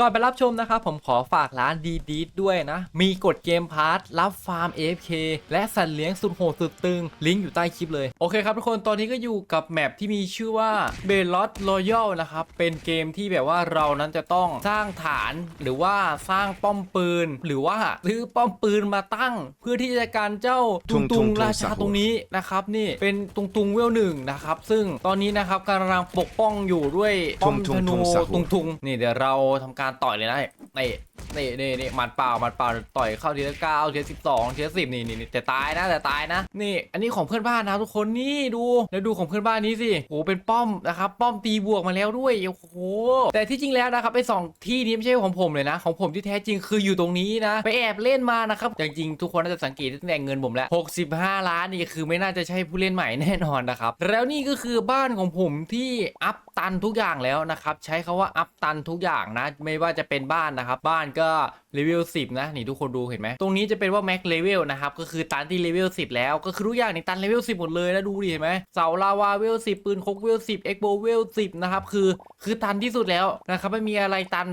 ก่อนไปรับชมนะครับผมขอฝากร้านดีดีด้วยนะ มีกดเกมพาร์ทรับฟาร์ม AFK และสัตว์เลี้ยงสุดโหดสุดตึง ลิงก์อยู่ใต้คลิปเลย โอเคครับทุกคนตอนนี้ก็อยู่กับแมปที่มีชื่อว่า b e l o t Royal นะครับ เป็นเกมที่แบบว่าเรานั้นจะต้องสร้างฐานหรือว่าสร้างป้อมปืน หรือว่าซื้อป้อมปืนมาตั้ง เพื่อที่จะการเจ้าตุงตุงราชาตรงนี้นะครับนี่เป็นตุงตุงเวลหนึ่งนะครับซึ่งตอนนี้นะครับกำลังปกป้องอยู่ด้วยป้อมธนูทุงทุงสาหุตุงทุงนี่เดี๋ยวเราทำการต่อยเลยนะนี่นี่นี่นี่หมัดเปล่าหมัดเปล่าต่อยเข้าทีละเก้าทีละสิบสองทีละสิบนี่นี่นี่แต่ตายนะแต่ตายนะ นี่ อันนี้ของเพื่อนบ้านนะทุกคนนี่ดูแล้วดูของเพื่อนบ้านนี้สิโหเป็นป้อมนะครับป้อมตีบวกมาแล้วด้วยโอ้โหแต่ที่จริงแล้วนะครับไอ้สองที่นี้ไม่ใช่ของผมเลยนะ ของผมที่แท้จริงคืออยู่ตรงนี้นะ ไปแอบเล่นมานะครับจริงๆทุกคนน่าจะสังเกตตั้งแต่เงินผมแล้ว65 ล้านนี่คือไม่น่าจะใช่ผู้เล่นใหม่แน่นอนนะครับแล้วนี่ก็คือบ้านของผมที่อัพตันทุกอย่างแล้วนะครับใช้คาว่าอัพตันทุกอย่างนะ ไม่ว่าจะเป็นบ้านนะครับบ้านก็เลเวล10 นะ นี่ทุกคนดูเห็นไหมตรงนี้จะเป็นว่าแม็กเลเวลนะครับ ก็คือตันที่เลเวล10 แล้ว ก็คือทุกอย่างในตันเลเวล10 หมดเลยแล้วดูดิเห็นไหมเสาลาวาเวล10 ปืนคกเวล10 เอ็กโบเวล10 นะครับ คือ คือตันที่สุดแล้วนะครับไม่มีอะไรตัน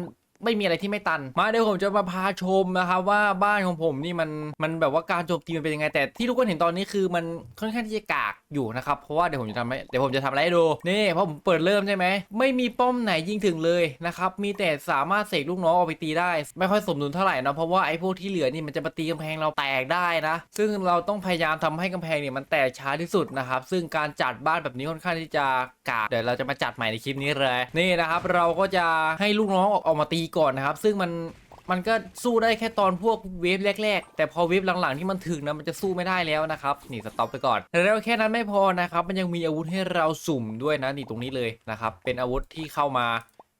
ไม่มีอะไรที่ไม่ตัน มาเดี๋ยวผมจะมาพาชมนะครับว่าบ้านของผมนี่มันมันแบบว่าการโจมตีมันเป็นยังไง แต่ที่ทุกคนเห็นตอนนี้คือมันค่อนข้างที่จะกากอยู่นะครับเพราะว่าเดี๋ยวผมจะทำให้เดี๋ยวผมจะทำอะไรให้ดูนี่เพราะผมเปิดเริ่มใช่ไหมไม่มีป้อมไหนยิงถึงเลยนะครับมีแต่สามารถเสกลูกน้องออกไปตีได้ ไม่ค่อยสมดุลเท่าไหร่นะเพราะว่าไอ้พวกที่เหลือนี่มันจะมาตีกำแพงเราแตกได้นะ ซึ่งเราต้องพยายามทำให้กำแพงเนี่ยมันแตกช้าที่สุดนะครับซึ่งการจัดบ้านแบบนี้ค่อนข้างที่จะกากเดี๋ยวเราจะมาจัดใหม่ในคลิปนี้เลยนี่นะครับเราก็จะให้ลูกน้องออกมาตีก่อนนะครับ ซึ่งมันมันก็สู้ได้แค่ตอนพวกเวฟแรก ๆ แต่พอเวฟหลังๆที่มันถึงนะมันจะสู้ไม่ได้แล้วนะครับนี่สต็อปไปก่อนแล้วแค่นั้นไม่พอนะครับมันยังมีอาวุธให้เราสุ่มด้วยนะนี่ตรงนี้เลยนะครับเป็นอาวุธที่เข้ามา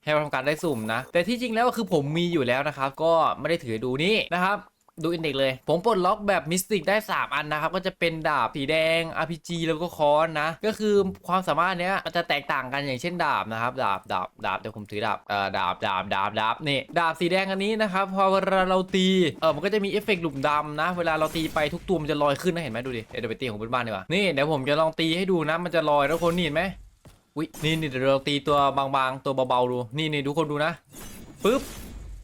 ให้เราทำการได้สุ่มนะ แต่ที่จริงแล้วก็คือผมมีอยู่แล้วนะครับ ก็ไม่ได้ถือดูนี่นะครับ ดูอินเด็กเลย ผมปลดล็อกแบบมิสติกได้ 3 อันนะครับ ก็จะเป็นดาบสีแดง RPG แล้วก็คอนนะ ก็คือความสามารถเนี้ยมันจะแตกต่างกันอย่างเช่นดาบนะครับ ดาบดาบดาบเดี๋ยวผมถือดาบเอ่อดาบดาบดาบดาบนี่ดาบสีแดงอันนี้นะครับพอเวลาเราตีเออมันก็จะมีเอฟเฟกต์หลุมดำนะ เวลาเราตีไปทุกตัวมันจะลอยขึ้นนะเห็นไหมดูดิเดี๋ยวไปตีของเพื่อนบ้านดีกว่านี่เดี๋ยวผมจะลองตีให้ดูนะ มันจะลอยทุกคนนี่เห็นไหมอุ้ยนี่นี่เดี๋ยวเราตีตัวบางๆ ตัวเบาๆดูนี่นี่ทุกคนดูนะปึ๊บ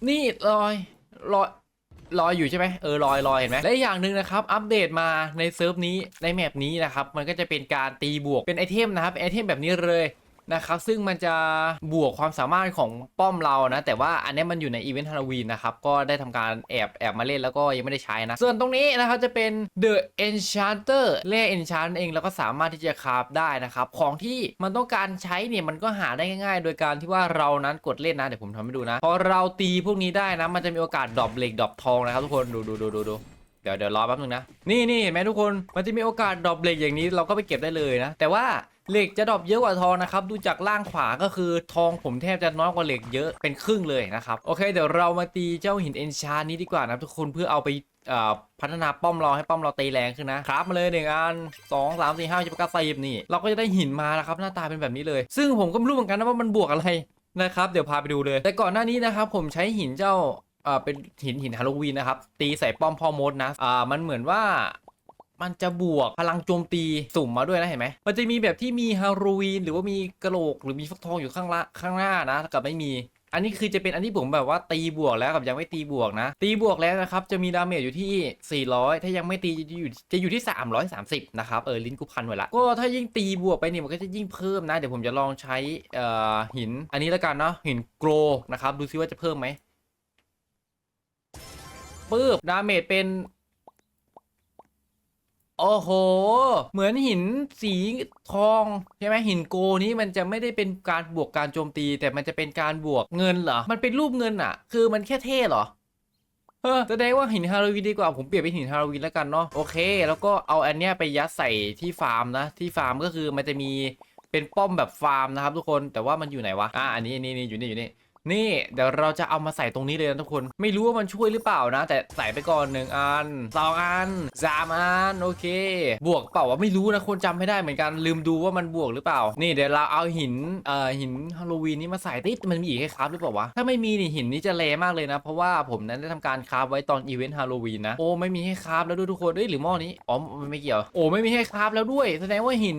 นี่ลอยลอย ลอยอยู่ใช่ไหมเออลอยลอยเห็นไหมและอย่างหนึ่งนะครับอัปเดตมาในเซิร์ฟนี้ในแมปนี้นะครับมันก็จะเป็นการตีบวกเป็นไอเทมนะครับไอเทมแบบนี้เลย นะครับซึ่งมันจะบวกความสามารถของป้อมเรานะ แต่ว่าอันนี้มันอยู่ในอีเวนต์ฮาโลวีนนะครับ ก็ได้ทำการแอบแอบมาเล่นแล้วก็ยังไม่ได้ใช้นะ ส่วนตรงนี้นะครับจะเป็น The Enchanter แร่ Enchant เองแล้วก็สามารถที่จะคราฟได้นะครับ ของที่มันต้องการใช้เนี่ยมันก็หาได้ง่ายๆ โดยการที่ว่าเรานั้นกดเล่นนะ เดี๋ยวผมทำให้ดูนะพอเราตีพวกนี้ได้นะ มันจะมีโอกาสดรอปเหล็กดรอปทองนะครับทุกคนดูดูดูดูดู ดี๋ยวเดี๋ยวรอแป๊บนึงนะ นี่นี่เห็นไหมทุกคน มันจะมีโอกาสดรอปเหล็กอย่างนี้เราก็ไปเก็บได้เลยนะ แต่ว่าเหล็กจะดรอปเยอะกว่าทองนะครับ ดูจากล่างขวาก็คือทองผมแทบจะน้อยกว่าเหล็กเยอะเป็นครึ่งเลยนะครับ โอเค เดี๋ยวเรามาตีเจ้าหินเอนชานนี้ดีกว่านะทุกคนเพื่อเอาไปพัฒนาป้อมเราให้ป้อมเราตีแรงขึ้นนะครับมาเลยหนึ่งอันสองสามสี่ห้าจะประกาศสิบนี่ เราก็จะได้หินมาแล้วครับหน้าตาเป็นแบบนี้เลย ซึ่งผมก็ไม่รู้เหมือนกันนะว่ามันบวกอะไรนะครับเดี๋ยวพาไปดูเลย แต่ก่อนหน้านี้นะครับผมใช้หินเจ้า อ่อเป็นหินหินฮาโลวีนนะครับ ตีใส่ป้อมพ่อมดนะอ่ามันเหมือนว่ามันจะบวกพลังโจมตีสุ่มมาด้วยนะเห็นไหม มันจะมีแบบที่มีฮาโลวีนหรือว่ามีกระโหลกหรือมีฟักทองอยู่ข้างละข้างหน้านะกับไม่มี อันนี้คือจะเป็นอันที่ผมแบบว่าตีบวกแล้วกับยังไม่ตีบวกนะ ตีบวกแล้วนะครับจะมีดาเมจอยู่ที่ 400 ถ้ายังไม่ตีจะอยู่จะอยู่ที่ 330 นะครับเออลิ้นกูพันไว้ละก็ถ้ายิ่งตีบวกไปเนี่ยมันก็จะยิ่งเพิ่มนะ เดี๋ยวผมจะลองใช้เอ่อหินอันนี้แล้วกันเนาะหินโกลนะครับดูซิว่าจะเพิ่มไหม ปึ๊บดาเมจเป็น โอ้โห เหมือนหินสีทองใช่ไหมหินโกนี้มันจะไม่ได้เป็นการบวกการโจมตี แต่มันจะเป็นการบวกเงินเหรอ มันเป็นรูปเงินอะคือมันแค่เท่เหรอเออแสดงว่าหินฮาโลวีนดีกว่าผมเปลี่ยนเป็นหินฮาโลวีนแล้วกันเนาะโอเค แล้วก็เอาอันเนี้ยไปยัดใส่ที่ฟาร์มนะ ที่ฟาร์มก็คือมันจะมีเป็นป้อมแบบฟาร์มนะครับทุกคนแต่ว่ามันอยู่ไหนวะอะอันนี้อันนี้อยู่นี่อยู่นี่ นี่เดี๋ยวเราจะเอามาใส่ตรงนี้เลยนะทุกคน ไม่รู้ว่ามันช่วยหรือเปล่านะ แต่ใส่ไปก่อนหนึ่งอันสองอันสามอันโอเค บวกเปล่าวะไม่รู้นะคนจำไม่ได้เหมือนกันลืมดูว่ามันบวกหรือเปล่า นี่เดี๋ยวเราเอาหินเอ่อหินฮาโลวีนนี้มาใส่ติดมันมีอีกให้คราฟหรือเปล่าวะถ้าไม่มีนี่หินนี้จะแรงมากเลยนะ เพราะว่าผมนั้นได้ทำการคราฟไว้ตอนอีเวนต์ฮาโลวีนนะโอ้ไม่มีให้คราฟแล้วด้วยทุกคนเอ้ยหรือหม้อนี้อ๋อมันไม่เกี่ยวโอ้ไม่มีให้คราฟแล้วด้วยแสดงว่าหิน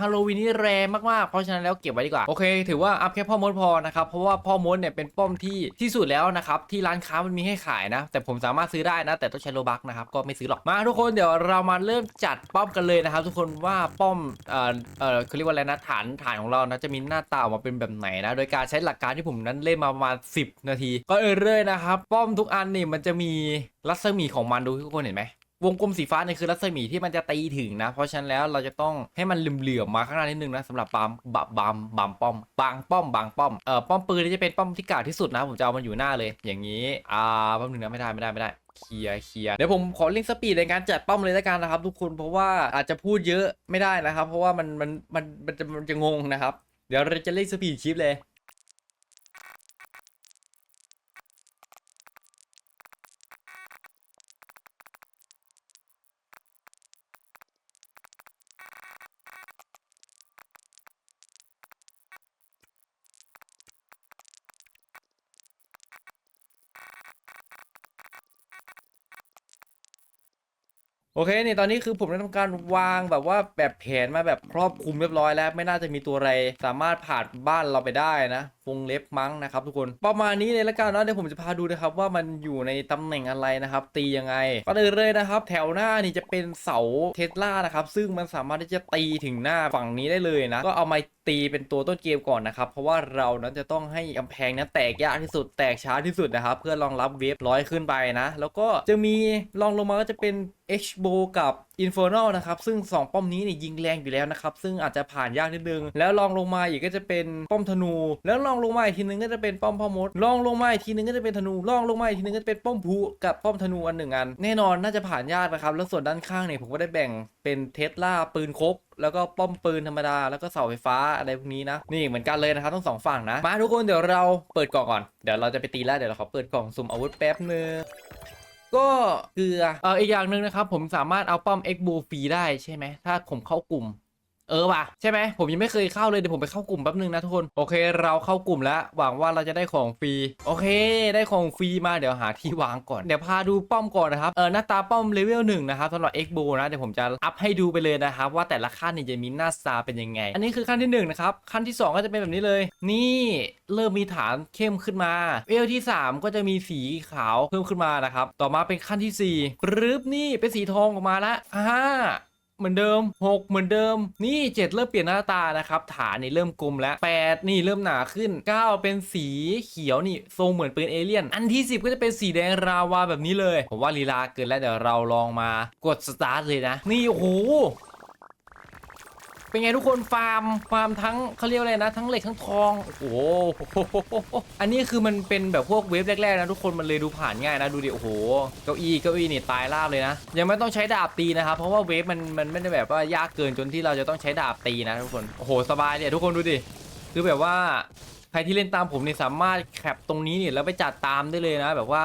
ฮาโลวีนนี่แรงมากๆเพราะฉะนั้นแล้วเก็บไว้ดีกว่าโอเค ถือว่าอัพแค่พ่อมดพอนะครับเพราะว่าพ่อมดเนี่ยเนี่ยเป็นป้อมที่ที่สุดแล้วนะครับที่ร้านค้ามันมีให้ขายนะ แต่ผมสามารถซื้อได้นะ แต่ต้องใช้โลบักนะครับก็ไม่ซื้อหรอกมาทุกคนเดี๋ยวเรามาเริ่มจัดป้อมกันเลยนะครับ ทุกคนว่าป้อมเอ่อเอ่อเขาเรียกว่าอะไรนะฐานฐานของเรานะจะมีหน้าตาออกมาเป็นแบบไหนนะโดยการใช้หลักการที่ผมนั้นเล่นมาประมาณ 10 นาที ก็เออเลยนะครับป้อมทุกอันนี่มันจะมีรัศมีของมันดูทุกคนเห็นไหม วงกลมสีฟ้าเนี่ยคือรัศมีที่มันจะตีถึงนะ เพราะฉะนั้นแล้วเราจะต้องให้มันเหลื่อมๆมาข้างหน้านิดนึงนะสำหรับบามบะบามบามป้อมบางป้อมบางป้อมเอ่อป้อมปืนนี่จะเป็นป้อมที่กากที่สุดนะ ผมจะเอามันอยู่หน้าเลย อย่างนี้อ่าป้อมหนึ่งนะไม่ได้ไม่ได้ไม่ได้เคลียร์เคลียร์เดี๋ยวผมขอลิงสปีดในการจัดป้อมเลยแล้วกันนะครับ ทุกคนเพราะว่าอาจจะพูดเยอะไม่ได้นะครับ เพราะว่ามันมันมันมันจะมันจะงงนะครับเดี๋ยวเราจะเล่นสปีดคลิปเลย อเคนี่ตอนนี้คือผมได้ทำการวางแบบว่าแบบแผนมาแบบครอบคลุมเรียบร้อยแล้ว ไม่น่าจะมีตัวอะไร สามารถผ่านบ้านเราไปได้นะ วงเล็บมั้งนะครับทุกคนประมาณนี้เลยละกันนะเดี๋ยวผมจะพาดูนะครับว่ามันอยู่ในตำแหน่งอะไรนะครับ ตียังไงก่อนอื่นเลยนะครับ แถวหน้านี่จะเป็นเสาเทสลานะครับซึ่งมันสามารถที่จะตีถึงหน้าฝั่งนี้ได้เลยนะ ก็เอามาตีเป็นตัวต้นเกมก่อนนะครับ เพราะว่าเรานั้นจะต้องให้กำแพงนั้นแตกยากที่สุดแตกช้าที่สุดนะครับ เพื่อรองรับเวฟร้อยขึ้นไปนะ แล้วก็จะมีรองลงมาก็จะเป็น h b o กับ Infernal นะครับ ซึ่ง 2 ป้อมนี้เนี่ยยิงแรงอยู่แล้วนะครับ ซึ่งอาจจะผ่านยากนิดนึง แล้วลองลงมาอีกก็จะเป็นป้อมธนู แล้วลองลงมาอีกทีนึงก็จะเป็นป้อมพ่อมด ลองลงมาอีกทีนึงก็จะเป็นธนู ลองลงมาอีกทีนึงก็จะเป็นป้อมพลุกับป้อมธนูอันหนึ่งอัน แน่นอนน่าจะผ่านยากนะครับ แล้วส่วนด้านข้างเนี่ยผมก็ได้แบ่งเป็นเทสลาปืนคกแล้วก็ป้อมปืนธรรมดา แล้วก็เสาไฟฟ้าอะไรพวกนี้นะ นี่เหมือนกันเลยนะครับทั้งสองฝั่งนะ มาทุกคนเดี๋ยวเราเปิดกล่องก่อน เดี๋ยวเราจะไปตีแล้วเดี๋ยวเราขอเปิดกล่องสุ่มอาวุธแป๊บนึง ก็เกลือเอออีกอย่างหนึ่งนะครับ ผมสามารถเอาป้อม X บูฟรีได้ใช่ไหมถ้าผมเข้ากลุ่ม เออว่ะใช่ไหมผมยังไม่เคยเข้าเลยเดี๋ยวผมไปเข้ากลุ่มแป๊บนึงนะทุกคนโอเค เราเข้ากลุ่มแล้วหวังว่าเราจะได้ของฟรีโอเค ได้ของฟรีมาเดี๋ยวหาที่วางก่อนเดี๋ยวพาดูป้อมก่อนนะครับเออหน้าตาป้อมเลเวลหนึ่งนะครับสำหรับ X บูนะเดี๋ยวผมจะอัพให้ดูไปเลยนะครับว่าแต่ละขั้นเนี่ยจะมีหน้าตาเป็นยังไง อันนี้คือขั้นที่หนึ่งนะครับขั้นที่สองก็จะเป็นแบบนี้เลย นี่เริ่มมีฐานเข้มขึ้นมาเวลที่สามก็จะมีสีขาวเพิ่มขึ้นมานะครับต่อมาเป็นขั้นที่สี่ปรึบนี่เป็นสีทองออกมาละอ่า เหมือนเดิม 6 เหมือนเดิม นี่ 7 เริ่มเปลี่ยนหน้าตานะครับฐานนี่เริ่มกลมแล้ว 8 นี่เริ่มหนาขึ้น 9 เป็นสีเขียวนี่ทรงเหมือนปืนเอเลี่ยน อันที่ 10 ก็จะเป็นสีแดงราวาแบบนี้เลย ผมว่าลีลาเกินแล้วเดี๋ยวเราลองมากดสตาร์ทเลยนะ นี่โอ้โห เป็นไงทุกคนฟาร์มฟาร์มทั้งเขาเรียกอะไรนะ ทั้งเหล็กทั้งทองโอ้โหอันนี้คือมันเป็นแบบพวกเวฟแรกๆนะทุกคนมันเลยดูผ่านง่ายนะดูดิโอ้โหเก้าอี้เก้าอี้นี่ตายราบเลยนะ ยังไม่ต้องใช้ดาบตีนะครับเพราะว่าเวฟมันมันไม่ได้แบบว่ายากเกินจนที่เราจะต้องใช้ดาบตีนะทุกคนโอ้โหสบายเนี่ยทุกคนดูดิคือแบบว่าใครที่เล่นตามผมเนี่ยสามารถแคปตรงนี้เนี่ยแล้วไปจัดตามได้เลยนะ แบบว่า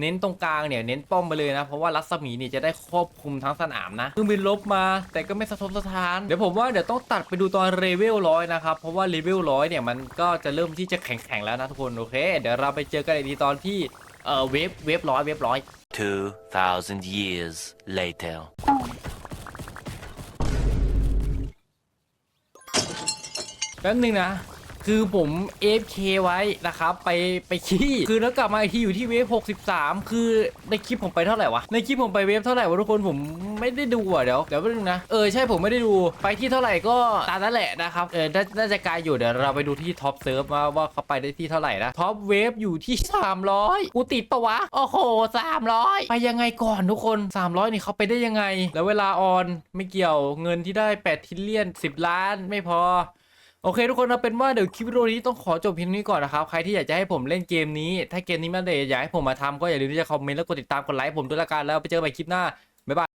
เน้นตรงกลางเนี่ยเน้นป้อมไปเลยนะ เพราะว่ารัศมีเนี่ยจะได้ครอบคลุมทั้งสนามนะเครื่องบินลบมา แต่ก็ไม่สะทกสะท้าน เดี๋ยวผมว่าเดี๋ยวต้องตัดไปดูตอนเลเวลร้อยนะครับ เพราะว่าเลเวลร้อยเนี่ยมันก็จะเริ่มที่จะแข็งๆแล้วนะทุกคนโอเค เดี๋ยวเราไปเจอกันอีกทีตอนที่เออเวฟเวฟร้อยเวฟร้อย2,000 years later. แป๊บนึงนะ คือผม AFK ไว้นะครับ ไปไปขี้ คือแล้วกลับมาอีกทีอยู่ที่เวฟ63 คือในคลิปผมไปเท่าไหร่วะ ในคลิปผมไปเวฟเท่าไหร่วะทุกคนผมไม่ได้ดูอะเดี๋ยวเดี๋ยวแป๊บนึงนะ เออใช่ผมไม่ได้ดู ไปที่เท่าไหร่ก็ตามนั้นแหละนะครับ เออน่าจะไกลอยู่เดี๋ยวเราไปดูที่ท็อปเซิร์ฟว่าว่าเขาไปได้ที่เท่าไหร่นะ ท็อปเวฟอยู่ที่ 300 กูติดปะวะ โอ้โห 300 ไปยังไงก่อนทุกคน 300 นี่เขาไปได้ยังไง แล้วเวลาออนไม่เกี่ยวเงินที่ได้8ทิลเลียน 10 ล้านไม่พอ โอเคทุกคนเอาเป็นว่าเดี๋ยวคลิปวิดีโอนี้ต้องขอจบเพียงนี้ก่อนนะครับ ใครที่อยากจะให้ผมเล่นเกมนี้ ถ้าเกมนี้มันเดอยากให้ผมมาทำก็อย่าลืมที่จะคอมเมนต์แล้วกดติดตามกดไลค์ผมด้วยละกันแล้วไปเจอกันใหม่คลิปหน้าบ๊ายบาย